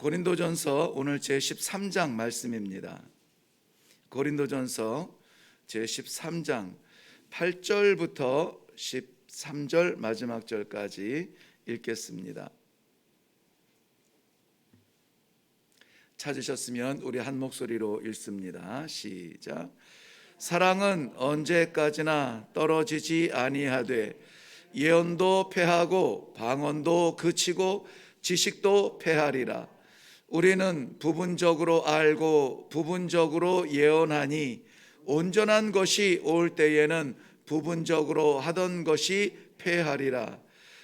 고린도전서 오늘 제 13장 말씀입니다. 고린도전서 제 13장 8절부터 13절 마지막 절까지 읽겠습니다. 찾으셨으면 우리 한 목소리로 읽습니다. 시작. 사랑은 언제까지나 떨어지지 아니하되 예언도 패하고 방언도 그치고 지식도 패하리라. 우리는 부분적으로 알고 부분적으로 예언하니 온전한 것이 올 때에는 부분적으로 하던 것이 패하리라.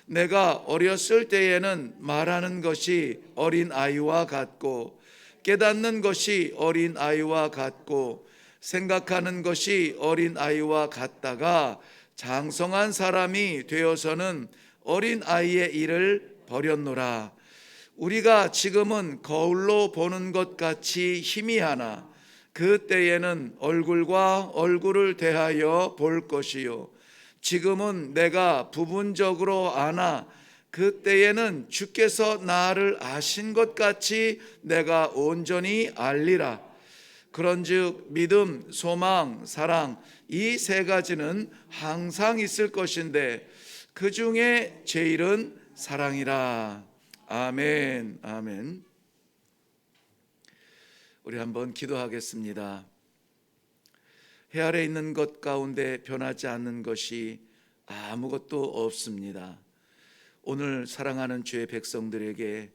내가 어렸을 때에는 말하는 것이 어린 아이와 같고 깨닫는 것이 어린 아이와 같고 생각하는 것이 어린 아이와 같다가 장성한 사람이 되어서는 어린 아이의 일을 버렸노라. 우리가 지금은 거울로 보는 것 같이 희미하나 그때에는 얼굴과 얼굴을 대하여 볼 것이요. 지금은 내가 부분적으로 아나 그때에는 주께서 나를 아신 것 같이 내가 온전히 알리라. 그런즉 믿음, 소망, 사랑 이 세 가지는 항상 있을 것인데 그 중에 제일은 사랑이라. 아멘. 아멘. 우리 한번 기도하겠습니다. 해 아래 있는 것 가운데 변하지 않는 것이 아무것도 없습니다. 오늘 사랑하는 주의 백성들에게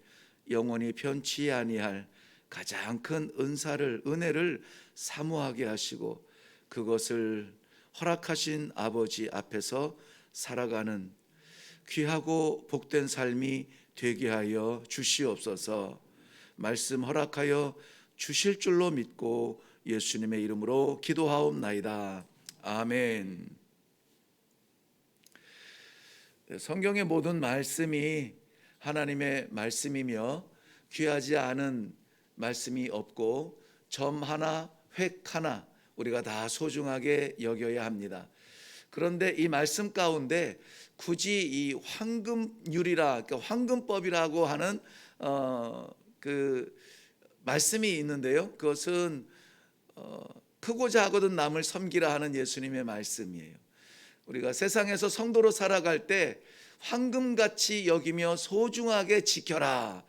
영원히 편치 아니할 가장 큰 은사를 은혜를 사모하게 하시고 그것을 허락하신 아버지 앞에서 살아가는 귀하고 복된 삶이 되게 하여 주시옵소서. 말씀 허락하여 주실 줄로 믿고 예수님의 이름으로 기도하옵나이다. 아멘. 네, 성경의 모든 말씀이 하나님의 말씀이며 귀하지 않은 말씀이 없고 점 하나, 획 하나 우리가 다 소중하게 여겨야 합니다. 그런데 이 말씀 가운데 굳이 이 황금률이라 그러니까 황금법이라고 하는 어, 그 말씀이 있는데요. 그것은 어, 크고자 하거든 남을 섬기라 하는 예수님의 말씀이에요. 우리가 세상에서 성도로 살아갈 때 황금같이 여기며 소중하게 지켜라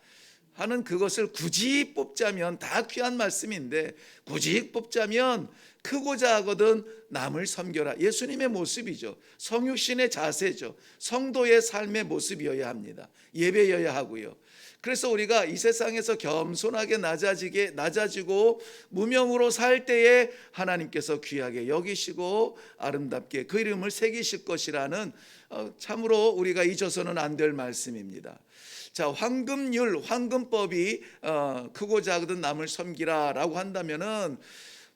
하는 그것을 굳이 뽑자면 다 귀한 말씀인데 굳이 뽑자면 크고자 하거든 남을 섬겨라. 예수님의 모습이죠. 성육신의 자세죠. 성도의 삶의 모습이어야 합니다. 예배여야 하고요. 그래서 우리가 이 세상에서 겸손하게 낮아지게 낮아지고 무명으로 살 때에 하나님께서 귀하게 여기시고 아름답게 그 이름을 새기실 것이라는 어, 참으로 우리가 잊어서는 안 될 말씀입니다. 자, 황금률, 황금법이 어, 크고 작은 남을 섬기라라고 한다면은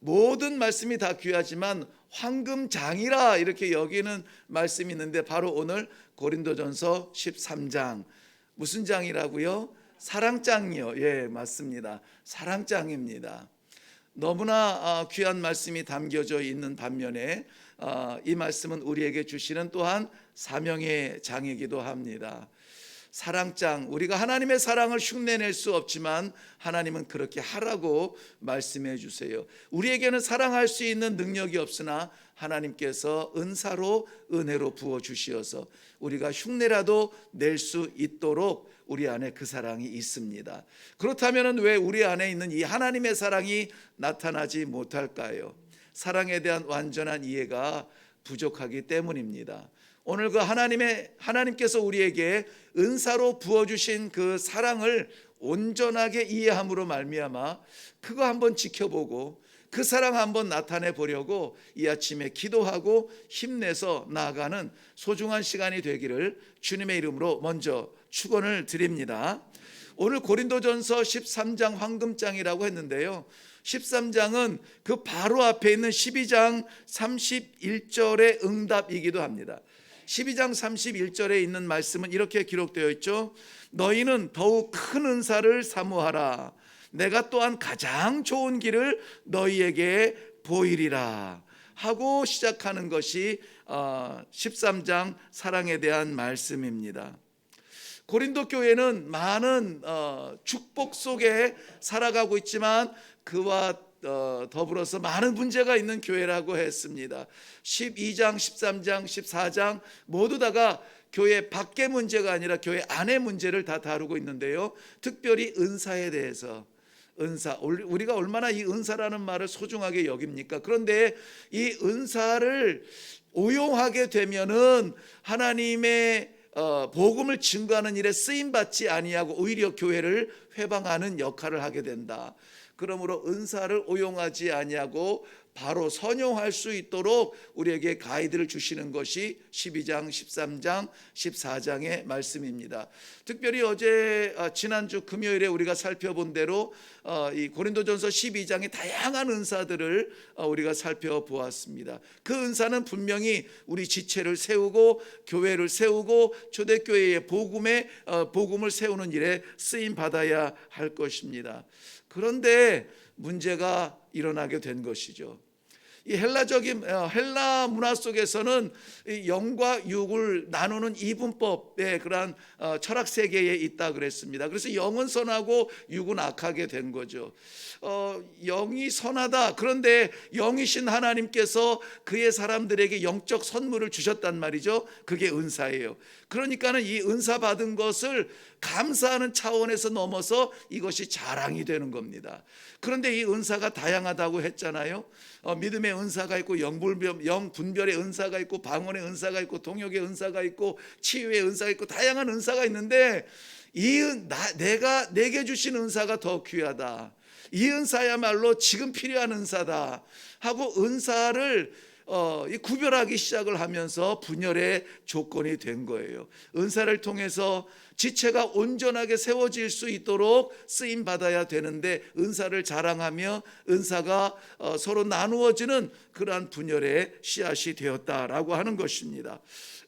모든 말씀이 다 귀하지만 황금장이라 이렇게 여기는 말씀이 있는데 바로 오늘 고린도전서 13장 무슨 장이라고요? 사랑장이요. 예, 맞습니다. 사랑장입니다. 너무나 아, 귀한 말씀이 담겨져 있는 반면에 아, 이 말씀은 우리에게 주시는 또한 사명의 장이기도 합니다. 사랑장 우리가 하나님의 사랑을 흉내낼 수 없지만 하나님은 그렇게 하라고 말씀해 주세요. 우리에게는 사랑할 수 있는 능력이 없으나 하나님께서 은사로 은혜로 부어 주시어서 우리가 흉내라도 낼 수 있도록 우리 안에 그 사랑이 있습니다. 그렇다면 왜 우리 안에 있는 이 하나님의 사랑이 나타나지 못할까요? 사랑에 대한 완전한 이해가 부족하기 때문입니다. 오늘 그 하나님의 하나님께서 우리에게 은사로 부어 주신 그 사랑을 온전하게 이해함으로 말미암아 그거 한번 지켜보고 그 사랑 한번 나타내 보려고 이 아침에 기도하고 힘내서 나아가는 소중한 시간이 되기를 주님의 이름으로 먼저 축원을 드립니다. 오늘 고린도전서 13장 황금장이라고 했는데요. 13장은 그 바로 앞에 있는 12장 31절의 응답이기도 합니다. 12장 31절에 있는 말씀은 이렇게 기록되어 있죠. 너희는 더욱 큰 은사를 사모하라. 내가 또한 가장 좋은 길을 너희에게 보이리라. 하고 시작하는 것이 13장 어, 사랑에 대한 말씀입니다. 고린도 교회는 많은 어, 축복 속에 살아가고 있지만 그와 어, 더불어서 많은 문제가 있는 교회라고 했습니다. 12장, 13장, 14장 모두 다가 교회 밖의 문제가 아니라 교회 안의 문제를 다 다루고 있는데요. 특별히 은사에 대해서 은사 우리가 얼마나 이 은사라는 말을 소중하게 여깁니까? 그런데 이 은사를 오용하게 되면은 하나님의 어, 복음을 증거하는 일에 쓰임 받지 아니하고 오히려 교회를 회방하는 역할을 하게 된다. 그러므로 은사를 오용하지 아니하고 바로 선용할 수 있도록 우리에게 가이드를 주시는 것이 12장, 13장, 14장의 말씀입니다. 특별히 어제 아, 지난주 금요일에 우리가 살펴본 대로 어, 이 고린도전서 12장의 다양한 은사들을 어, 우리가 살펴보았습니다. 그 은사는 분명히 우리 지체를 세우고 교회를 세우고 초대교회의 복음의 어, 복음을 세우는 일에 쓰임 받아야 할 것입니다. 그런데 문제가 일어나게 된 것이죠. 이 헬라적인 어, 헬라 문화 속에서는 이 영과 육을 나누는 이분법의 그러한 어, 철학 세계에 있다 그랬습니다. 그래서 영은 선하고 육은 악하게 된 거죠. 어, 영이 선하다. 그런데 영이신 하나님께서 그의 사람들에게 영적 선물을 주셨단 말이죠. 그게 은사예요. 그러니까는 이 은사 받은 것을 감사하는 차원에서 넘어서 이것이 자랑이 되는 겁니다. 그런데 이 은사가 다양하다고 했잖아요. 어, 믿음의 은사가 있고 영분별, 영분별의 은사가 있고 방언의 은사가 있고 동역의 은사가 있고 치유의 은사가 있고 다양한 은사가 있는데 이 은, 나, 내가 내게 주신 은사가 더 귀하다. 이 은사야말로 지금 필요한 은사다 하고 은사를 어, 이 구별하기 시작을 하면서 분열의 조건이 된 거예요. 은사를 통해서 지체가 온전하게 세워질 수 있도록 쓰임 받아야 되는데 은사를 자랑하며 은사가 어, 서로 나누어지는 그러한 분열의 씨앗이 되었다라고 하는 것입니다.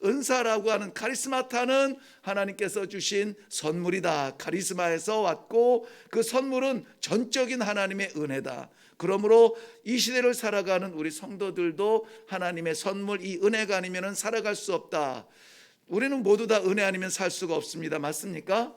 은사라고 하는 카리스마타는 하나님께서 주신 선물이다. 카리스마에서 왔고 그 선물은 전적인 하나님의 은혜다. 그러므로 이 시대를 살아가는 우리 성도들도 하나님의 선물 이 은혜가 아니면 살아갈 수 없다. 우리는 모두 다 은혜 아니면 살 수가 없습니다. 맞습니까?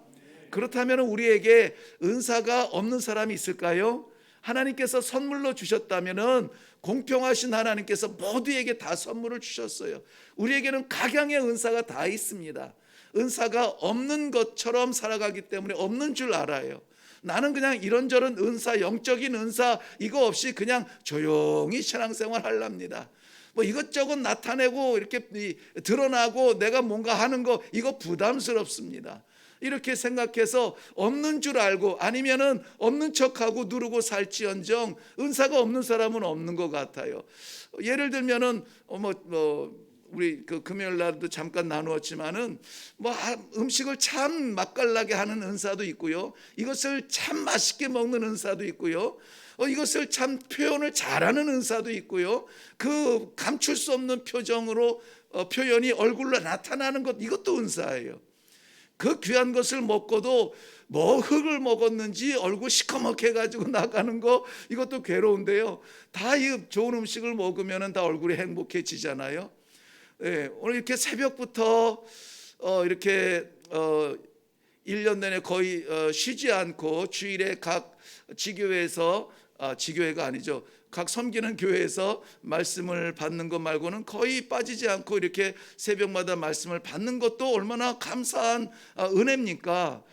그렇다면 우리에게 은사가 없는 사람이 있을까요? 하나님께서 선물로 주셨다면은 공평하신 하나님께서 모두에게 다 선물을 주셨어요. 우리에게는 각양의 은사가 다 있습니다. 은사가 없는 것처럼 살아가기 때문에 없는 줄 알아요. 나는 그냥 이런저런 은사, 영적인 은사 이거 없이 그냥 조용히 신앙생활 하랍니다. 뭐 이것저것 나타내고 이렇게 드러나고 내가 뭔가 하는 거 이거 부담스럽습니다. 이렇게 생각해서 없는 줄 알고 아니면은 없는 척하고 누르고 살지언정 은사가 없는 사람은 없는 것 같아요. 예를 들면은 뭐, 뭐 우리 그 금요일 날도 잠깐 나누었지만은 뭐 음식을 참 맛깔나게 하는 은사도 있고요. 이것을 참 맛있게 먹는 은사도 있고요. 어, 이것을 참 표현을 잘하는 은사도 있고요. 그 감출 수 없는 표정으로 어, 표현이 얼굴로 나타나는 것 이것도 은사예요. 그 귀한 것을 먹고도 뭐 흙을 먹었는지 얼굴 시커멓게 가지고 나가는 거 이것도 괴로운데요. 다 이 좋은 음식을 먹으면 다 얼굴이 행복해지잖아요. 예, 오늘 이렇게 새벽부터 어, 이렇게 어, 1년 내내 거의 어, 쉬지 않고 주일에 각 지교회에서 아, 지교회가 아니죠. 각 섬기는 교회에서 말씀을 받는 것 말고는 거의 빠지지 않고 이렇게 새벽마다 말씀을 받는 것도 얼마나 감사한 아, 은혜입니까?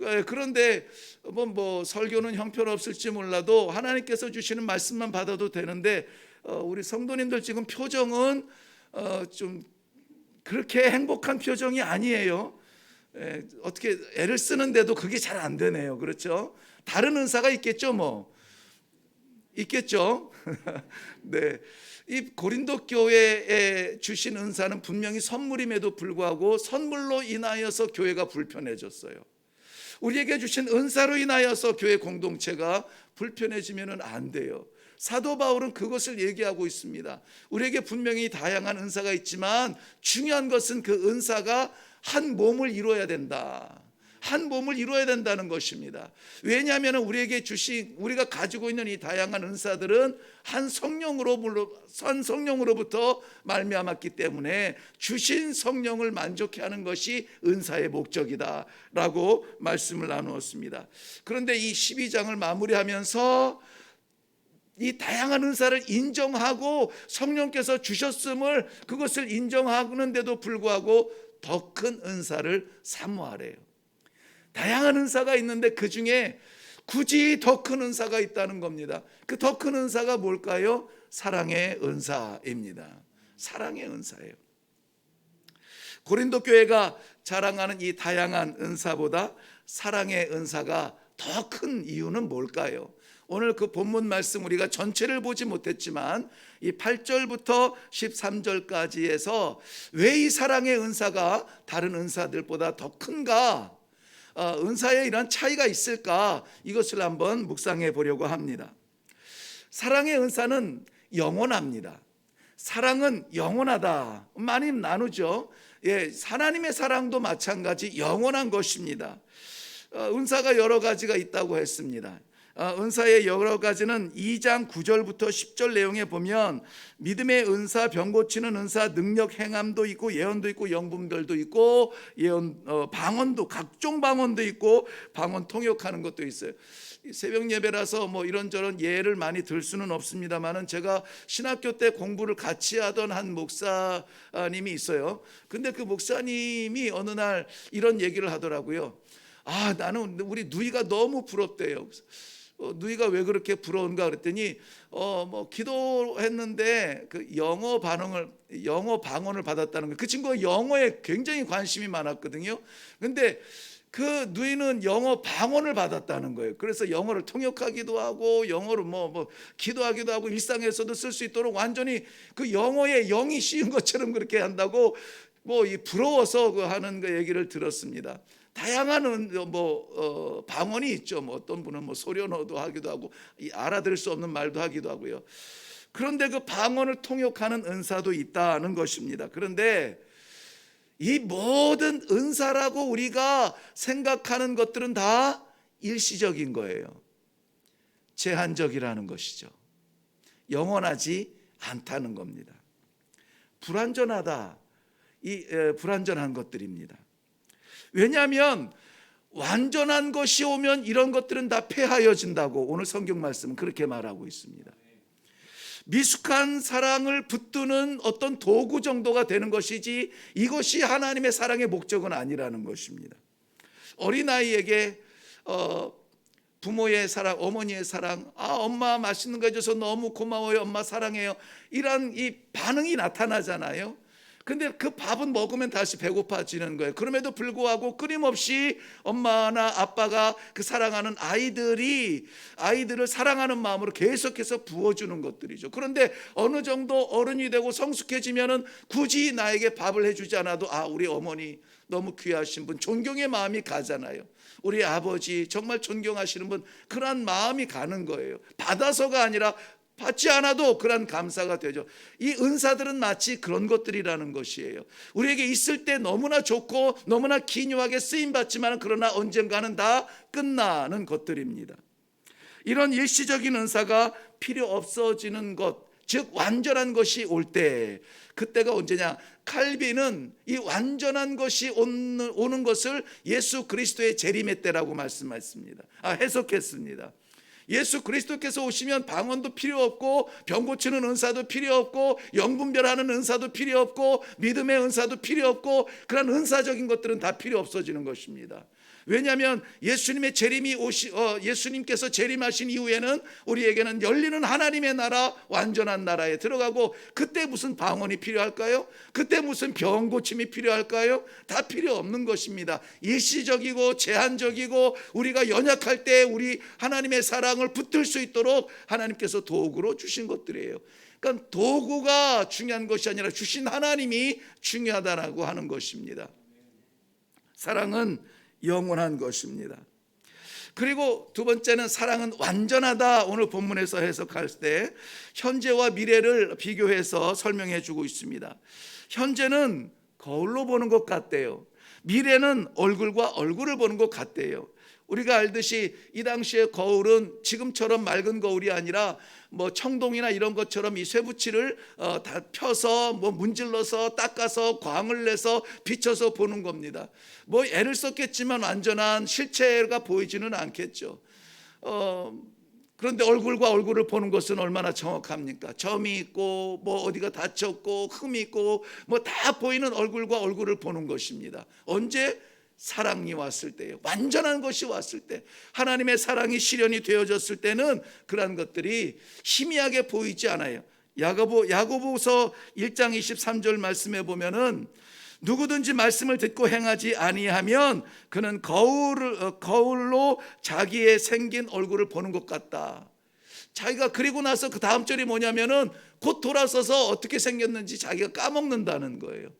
예, 그런데 뭐, 뭐 설교는 형편없을지 몰라도 하나님께서 주시는 말씀만 받아도 되는데 어, 우리 성도님들 지금 표정은 어, 좀 그렇게 행복한 표정이 아니에요. 에, 어떻게 애를 쓰는데도 그게 잘 안 되네요. 그렇죠? 다른 은사가 있겠죠, 뭐. 있겠죠. 네. 이 고린도 교회에 주신 은사는 분명히 선물임에도 불구하고 선물로 인하여서 교회가 불편해졌어요. 우리에게 주신 은사로 인하여서 교회 공동체가 불편해지면 안 돼요. 사도 바울은 그것을 얘기하고 있습니다. 우리에게 분명히 다양한 은사가 있지만 중요한 것은 그 은사가 한 몸을 이루어야 된다. 한 몸을 이루어야 된다는 것입니다. 왜냐하면 우리에게 주신 우리가 가지고 있는 이 다양한 은사들은 한 성령으로 물로 선 성령으로부터 말미암았기 때문에 주신 성령을 만족해 하는 것이 은사의 목적이다라고 말씀을 나누었습니다. 그런데 이 12장을 마무리하면서 이 다양한 은사를 인정하고 성령께서 주셨음을 그것을 인정하는데도 불구하고 더 큰 은사를 사모하래요. 다양한 은사가 있는데 그 중에 굳이 더 큰 은사가 있다는 겁니다. 그 더 큰 은사가 뭘까요? 사랑의 은사입니다. 사랑의 은사예요. 고린도 교회가 자랑하는 이 다양한 은사보다 사랑의 은사가 더 큰 이유는 뭘까요? 오늘 그 본문 말씀 우리가 전체를 보지 못했지만 이 8절부터 13절까지에서 왜 이 사랑의 은사가 다른 은사들보다 더 큰가? 어, 은사에 이런 차이가 있을까? 이것을 한번 묵상해 보려고 합니다. 사랑의 은사는 영원합니다. 사랑은 영원하다. 많이 나누죠. 예, 하나님의 사랑도 마찬가지 영원한 것입니다. 어, 은사가 여러 가지가 있다고 했습니다. 어, 은사의 여러 가지는 2장 9절부터 10절 내용에 보면 믿음의 은사, 병 고치는 은사, 능력 행함도 있고 예언도 있고 영분별도 있고 예언 어, 방언도 각종 방언도 있고 방언 통역하는 것도 있어요. 새벽 예배라서 뭐 이런저런 예를 많이 들 수는 없습니다만은 제가 신학교 때 공부를 같이 하던 한 목사님이 있어요. 근데 그 목사님이 어느 날 이런 얘기를 하더라고요. 아, 나는 우리 누이가 너무 부럽대요. 어, 누이가 왜 그렇게 부러운가 그랬더니 어 뭐 기도했는데 그 영어 반응을 영어 방언을 받았다는 거. 그 친구가 영어에 굉장히 관심이 많았거든요. 근데 그 누이는 영어 방언을 받았다는 거예요. 그래서 영어를 통역하기도 하고 영어를 뭐, 뭐 기도하기도 하고 일상에서도 쓸 수 있도록 완전히 그 영어에 영이 씌운 것처럼 그렇게 한다고 뭐 이 부러워서 그 하는 그 얘기를 들었습니다. 다양한 은- 뭐 어, 방언이 있죠. 뭐 어떤 분은 뭐 소련어도 하기도 하고 이 알아들을 수 없는 말도 하기도 하고요. 그런데 그 방언을 통역하는 은사도 있다는 것입니다. 그런데 이 모든 은사라고 우리가 생각하는 것들은 다 일시적인 거예요. 제한적이라는 것이죠. 영원하지 않다는 겁니다. 불완전하다. 이 에, 불완전한 것들입니다. 왜냐하면 완전한 것이 오면 이런 것들은 다 폐하여진다고 오늘 성경 말씀은 그렇게 말하고 있습니다. 미숙한 사랑을 붙드는 어떤 도구 정도가 되는 것이지 이것이 하나님의 사랑의 목적은 아니라는 것입니다. 어린아이에게 어, 부모의 사랑, 어머니의 사랑, 아 엄마 맛있는 거 해줘서 너무 고마워요, 엄마 사랑해요. 이런 이 반응이 나타나잖아요. 근데 그 밥은 먹으면 다시 배고파지는 거예요. 그럼에도 불구하고 끊임없이 엄마나 아빠가 그 사랑하는 아이들이 아이들을 사랑하는 마음으로 계속해서 부어주는 것들이죠. 그런데 어느 정도 어른이 되고 성숙해지면은 굳이 나에게 밥을 해주지 않아도 아 우리 어머니 너무 귀하신 분 존경의 마음이 가잖아요. 우리 아버지 정말 존경하시는 분 그런 마음이 가는 거예요. 받아서가 아니라 받지 않아도 그런 감사가 되죠. 이 은사들은 마치 그런 것들이라는 것이에요. 우리에게 있을 때 너무나 좋고 너무나 기묘하게 쓰임 받지만 그러나 언젠가는 다 끝나는 것들입니다. 이런 일시적인 은사가 필요 없어지는 것, 즉 완전한 것이 올 때, 그때가 언제냐? 칼빈은 이 완전한 것이 오는 것을 예수 그리스도의 재림의 때라고 말씀했습니다. 아, 해석했습니다. 예수 그리스도께서 오시면 방언도 필요 없고 병 고치는 은사도 필요 없고 영분별하는 은사도 필요 없고 믿음의 은사도 필요 없고 그런 은사적인 것들은 다 필요 없어지는 것입니다. 왜냐하면 예수님의 재림이 오시 어, 예수님께서 재림하신 이후에는 우리에게는 열리는 하나님의 나라 완전한 나라에 들어가고 그때 무슨 방언이 필요할까요? 그때 무슨 병 고침이 필요할까요? 다 필요 없는 것입니다. 일시적이고 제한적이고 우리가 연약할 때 우리 하나님의 사랑을 붙들 수 있도록 하나님께서 도구로 주신 것들이에요. 그러니까 도구가 중요한 것이 아니라 주신 하나님이 중요하다라고 하는 것입니다. 사랑은 영원한 것입니다. 그리고 두 번째는 사랑은 완전하다. 오늘 본문에서 해석할 때 현재와 미래를 비교해서 설명해 주고 있습니다. 현재는 거울로 보는 것 같대요. 미래는 얼굴과 얼굴을 보는 것 같대요. 우리가 알듯이 이 당시에 거울은 지금처럼 맑은 거울이 아니라 뭐 청동이나 이런 것처럼 이 쇠붙이를 어, 다 펴서 뭐 문질러서 닦아서 광을 내서 비춰서 보는 겁니다. 뭐 애를 썼겠지만 완전한 실체가 보이지는 않겠죠. 어, 그런데 얼굴과 얼굴을 보는 것은 얼마나 정확합니까? 점이 있고 뭐 어디가 다쳤고 흠이 있고 뭐 다 보이는 얼굴과 얼굴을 보는 것입니다. 언제 사랑이 왔을 때요. 완전한 것이 왔을 때 하나님의 사랑이 실현이 되어졌을 때는 그러한 것들이 희미하게 보이지 않아요. 야고보 야고보서 1장 23절 말씀에 보면은 누구든지 말씀을 듣고 행하지 아니하면 그는 거울 어, 거울로 자기의 생긴 얼굴을 보는 것 같다. 자기가 그리고 나서 그 다음 절이 뭐냐면은 곧 돌아서서 어떻게 생겼는지 자기가 까먹는다는 거예요.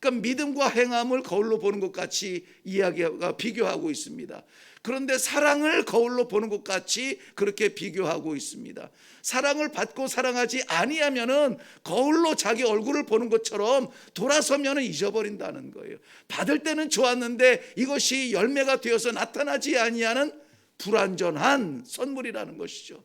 그러니까 믿음과 행함을 거울로 보는 것 같이 이야기가 비교하고 있습니다. 그런데 사랑을 거울로 보는 것 같이 그렇게 비교하고 있습니다. 사랑을 받고 사랑하지 아니하면은 거울로 자기 얼굴을 보는 것처럼 돌아서면은 잊어버린다는 거예요. 받을 때는 좋았는데 이것이 열매가 되어서 나타나지 아니하는 불완전한 선물이라는 것이죠.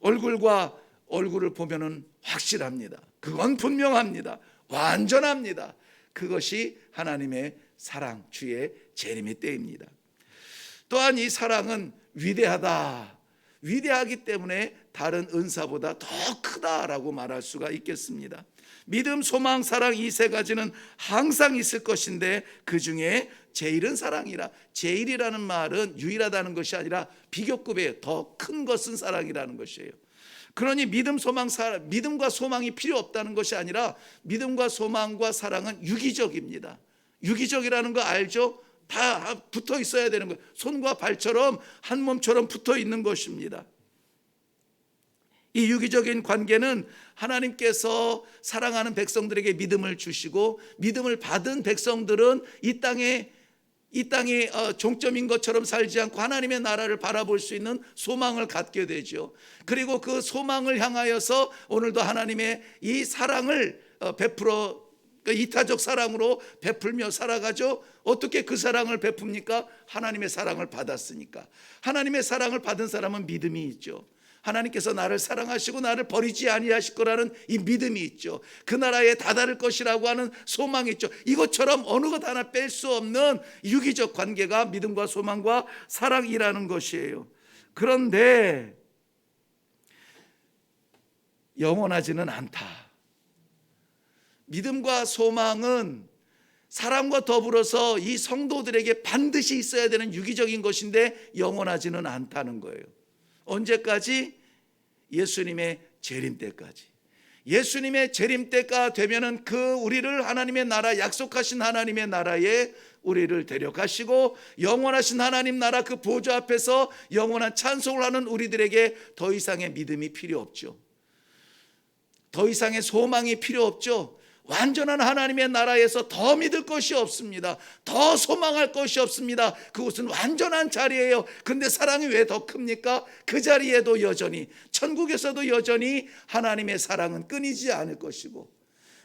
얼굴과 얼굴을 보면은 확실합니다. 그건 분명합니다. 완전합니다. 그것이 하나님의 사랑, 주의 재림의 때입니다. 또한 이 사랑은 위대하다. 위대하기 때문에 다른 은사보다 더 크다라고 말할 수가 있겠습니다. 믿음, 소망, 사랑 이 세 가지는 항상 있을 것인데 그 중에 제일은 사랑이라. 제일이라는 말은 유일하다는 것이 아니라 비교급의 더큰 것은 사랑이라는 것이에요. 그러니 믿음, 소망, 사랑, 믿음과 소망이 필요 없다는 것이 아니라 믿음과 소망과 사랑은 유기적입니다. 유기적이라는 거 알죠? 다 붙어 있어야 되는 거예요. 손과 발처럼 한 몸처럼 붙어 있는 것입니다. 이 유기적인 관계는 하나님께서 사랑하는 백성들에게 믿음을 주시고 믿음을 받은 백성들은 이 땅에 이 땅이 어, 종점인 것처럼 살지 않고 하나님의 나라를 바라볼 수 있는 소망을 갖게 되죠. 그리고 그 소망을 향하여서 오늘도 하나님의 이 사랑을 어, 베풀어 그 이타적 사랑으로 베풀며 살아가죠. 어떻게 그 사랑을 베풉니까? 하나님의 사랑을 받았으니까. 하나님의 사랑을 받은 사람은 믿음이 있죠. 하나님께서 나를 사랑하시고 나를 버리지 아니하실 거라는 이 믿음이 있죠. 그 나라에 다다를 것이라고 하는 소망이 있죠. 이것처럼 어느 것 하나 뺄 수 없는 유기적 관계가 믿음과 소망과 사랑이라는 것이에요. 그런데 영원하지는 않다. 믿음과 소망은 사랑과 더불어서 이 성도들에게 반드시 있어야 되는 유기적인 것인데 영원하지는 않다는 거예요. 언제까지? 예수님의 재림 때까지. 예수님의 재림 때가 되면은 그 우리를 하나님의 나라 약속하신 하나님의 나라에 우리를 데려가시고 영원하신 하나님 나라 그 보좌 앞에서 영원한 찬송을 하는 우리들에게 더 이상의 믿음이 필요 없죠. 더 이상의 소망이 필요 없죠. 완전한 하나님의 나라에서 더 믿을 것이 없습니다. 더 소망할 것이 없습니다. 그곳은 완전한 자리예요. 근데 사랑이 왜 더 큽니까? 그 자리에도 여전히 천국에서도 여전히 하나님의 사랑은 끊이지 않을 것이고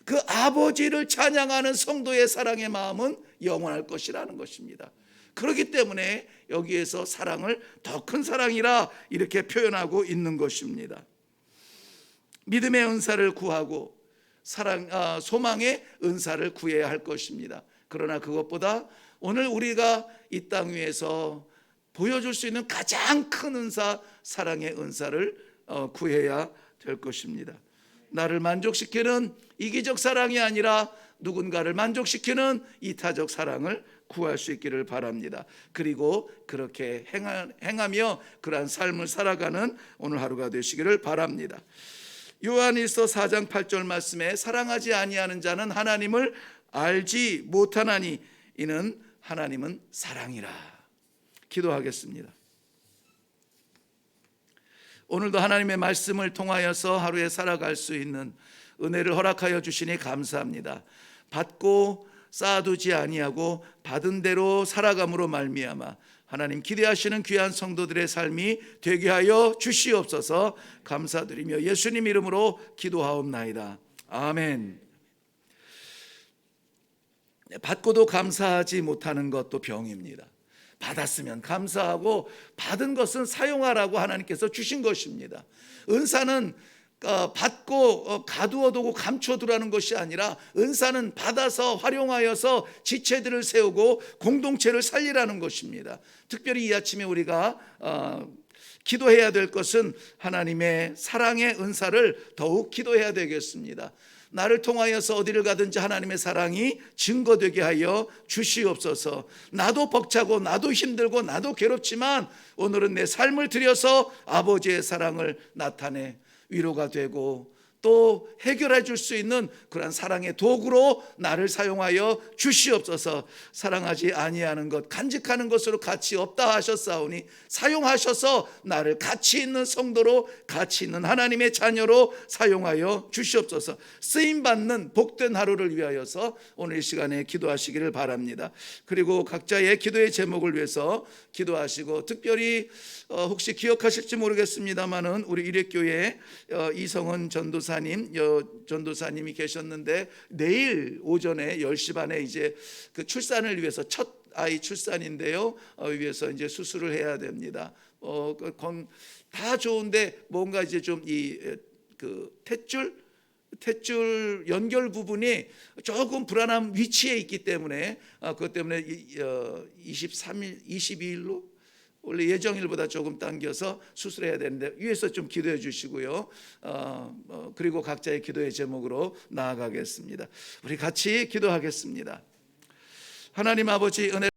그 아버지를 찬양하는 성도의 사랑의 마음은 영원할 것이라는 것입니다. 그렇기 때문에 여기에서 사랑을 더 큰 사랑이라 이렇게 표현하고 있는 것입니다. 믿음의 은사를 구하고 사랑 아, 소망의 은사를 구해야 할 것입니다. 그러나 그것보다 오늘 우리가 이 땅 위에서 보여줄 수 있는 가장 큰 은사 사랑의 은사를 어, 구해야 될 것입니다. 나를 만족시키는 이기적 사랑이 아니라 누군가를 만족시키는 이타적 사랑을 구할 수 있기를 바랍니다. 그리고 그렇게 행하며 그러한 삶을 살아가는 오늘 하루가 되시기를 바랍니다. 요한일서 4장 8절 말씀에 사랑하지 아니하는 자는 하나님을 알지 못하나니 이는 하나님은 사랑이라. 기도하겠습니다. 오늘도 하나님의 말씀을 통하여서 하루에 살아갈 수 있는 은혜를 허락하여 주시니 감사합니다. 받고 쌓아두지 아니하고 받은 대로 살아감으로 말미암아 하나님 기대하시는 귀한 성도들의 삶이 되게 하여 주시옵소서 감사드리며 예수님 이름으로 기도하옵나이다. 아멘. 받고도 감사하지 못하는 것도 병입니다. 받았으면 감사하고 받은 것은 사용하라고 하나님께서 주신 것입니다. 은사는 어, 받고 어, 가두어두고 감춰두라는 것이 아니라 은사는 받아서 활용하여서 지체들을 세우고 공동체를 살리라는 것입니다. 특별히 이 아침에 우리가 어, 기도해야 될 것은 하나님의 사랑의 은사를 더욱 기도해야 되겠습니다. 나를 통하여서 어디를 가든지 하나님의 사랑이 증거되게 하여 주시옵소서. 나도 벅차고 나도 힘들고 나도 괴롭지만 오늘은 내 삶을 들여서 아버지의 사랑을 나타내 위로가 되고 또 해결해 줄 수 있는 그러한 사랑의 도구로 나를 사용하여 주시옵소서. 사랑하지 아니하는 것, 간직하는 것으로 가치 없다 하셨사오니 사용하셔서 나를 가치 있는 성도로 가치 있는 하나님의 자녀로 사용하여 주시옵소서. 쓰임 받는 복된 하루를 위하여서 오늘 이 시간에 기도하시기를 바랍니다. 그리고 각자의 기도의 제목을 위해서 기도하시고 특별히 어, 혹시 기억하실지 모르겠습니다만은 우리 일회교회 어, 이성은 전도사 님 여, 전도사님이 계셨는데 내일 오전에 10시 반에 이제 그 출산을 위해서 첫 아이 출산인데요. 어, 위해서 이제 수술을 해야 됩니다. 어, 그 좋은데 뭔가 이제 좀 이 그 탯줄 탯줄 연결 부분이 조금 불안한 위치에 있기 때문에 아, 그것 때문에 이, 어, 23일, 22일로 원래 예정일보다 조금 당겨서 수술해야 되는데 위에서 좀 기도해 주시고요. 어, 어, 그리고 각자의 기도의 제목으로 나아가겠습니다. 우리 같이 기도하겠습니다. 하나님 아버지 은혜.